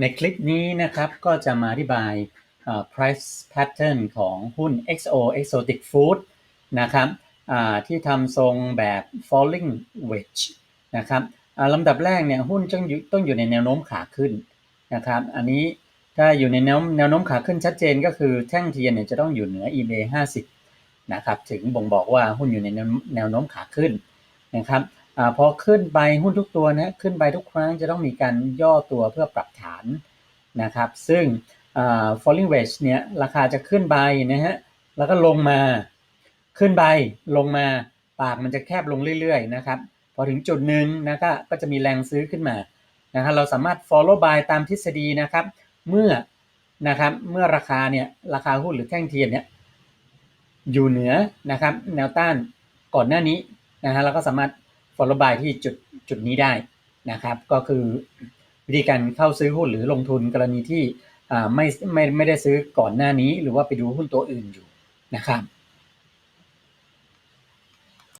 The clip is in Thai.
ในคลิปนี้นะครับก็จะมาอธิบาย price pattern ของหุ้น XO Exotic Food นะครับที่ทำทรงแบบ falling wedge นะครับลำดับแรกเนี่ยหุ้นต้องอยู่ต้องอยู่ในแนวโน้มขาขึ้นนะครับอันนี้ถ้าอยู่ในแนวแนวโน้มขาขึ้นชัดเจนก็คือแท่งเทียนเนี่ยจะต้องอยู่เหนือ eBay 50นะครับถึงบ่งบอกว่าหุ้นอยู่ในแนวแนวโน้มขาขึ้นนะครับ อพอขึ้นไปหุ้นทุกตัวนะขึ้นไปทุกครั้งจะต้องมีการย่อตัวเพื่อปรับฐานนะครับ ซึ่ง falling wedge เนี่ยราคาจะขึ้นไปนะฮะแล้วก็ลงมาขึ้นไปลงมาปากมันจะแคบลงเรื่อยๆนะครับพอถึงจุดหนึ่งนะก็จะมีแรงซื้อขึ้นมานะครับเราสามารถ follow buy ตามทฤษฎีนะครับ เมื่อนะครับเมื่อราคาเนี่ยราคาหุ้นหรือแท่งเทียนเนี่ยอยู่เหนือนะครับแนวต้านก่อนหน้านี้นะฮะเราก็สามารถ follow by ที่จุดจุดนี้ได้นะครับ ก็คือวิธีการเข้าซื้อหุ้นหรือลงทุนกรณีที่ไม่ไม่ไม่ได้ซื้อก่อนหน้านี้ หรือว่าไปดูหุ้นตัวอื่นอยู่นะครับ